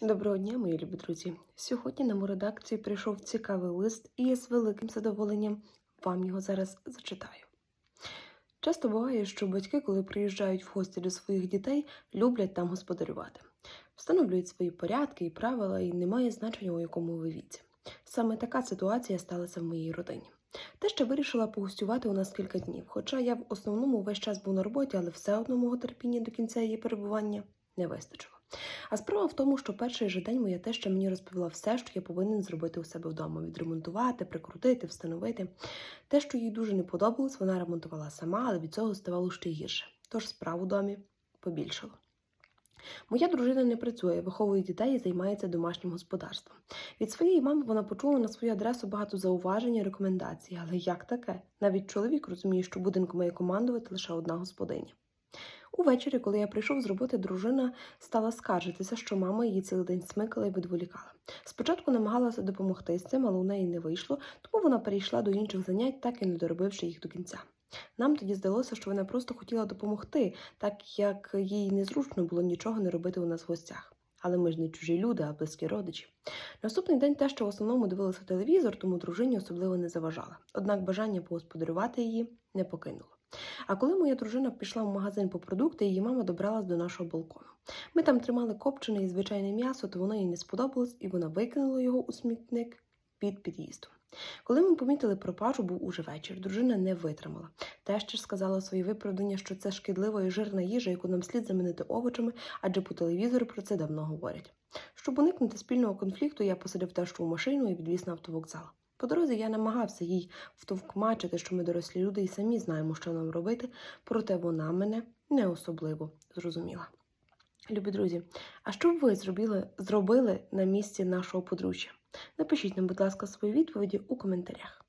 Доброго дня, мої любі друзі. Сьогодні на мою редакцію прийшов цікавий лист, і я з великим задоволенням вам його зараз зачитаю. Часто буває, що батьки, коли приїжджають в гості до своїх дітей, люблять там господарювати, встановлюють свої порядки і правила, і немає значення, у якому ви віці. Саме така ситуація сталася в моїй родині. Те, що вирішила погостювати у нас кілька днів, хоча я в основному весь час був на роботі, але все одно мого терпіння до кінця її перебування не вистачило. А справа в тому, що перший же день моя теща мені розповіла все, що я повинен зробити у себе вдома: відремонтувати, прикрутити, встановити. Те, що їй дуже не подобалось, вона ремонтувала сама, але від цього ставало ще гірше. Тож справ у домі побільшало. Моя дружина не працює, виховує дітей і займається домашнім господарством. Від своєї мами вона почула на свою адресу багато зауважень і рекомендацій, але як таке? Навіть чоловік розуміє, що будинку має командувати лише одна господиня. Увечері, коли я прийшов з роботи, дружина стала скаржитися, що мама її цілий день смикала і відволікала. Спочатку намагалася допомогти з цим, але у неї не вийшло, тому вона перейшла до інших занять, так і не доробивши їх до кінця. Нам тоді здалося, що вона просто хотіла допомогти, так як їй незручно було нічого не робити у нас в гостях. Але ми ж не чужі люди, а близькі родичі. Наступний день те, що в основному дивилася телевізор, тому дружині особливо не заважала. Однак бажання погосподарювати її не покинуло. А коли моя дружина пішла в магазин по продукти, її мама добралась до нашого балкону. Ми там тримали копчене і звичайне м'ясо, то воно їй не сподобалось, і вона викинула його у смітник під під'їздом. Коли ми помітили пропажу, був уже вечір. Дружина не витримала. Теж ж сказала своє виправдання, що це шкідлива і жирна їжа, яку нам слід замінити овочами, адже по телевізору про це давно говорять. Щоб уникнути спільного конфлікту, я посадив тещу в машину і відвіз на автовокзал. По дорозі я намагався їй втовкмачити, що ми дорослі люди і самі знаємо, що нам робити, проте вона мене не особливо зрозуміла. Любі друзі, а що б ви зробили, зробили на місці нашого подружжя? Напишіть нам, будь ласка, свої відповіді у коментарях.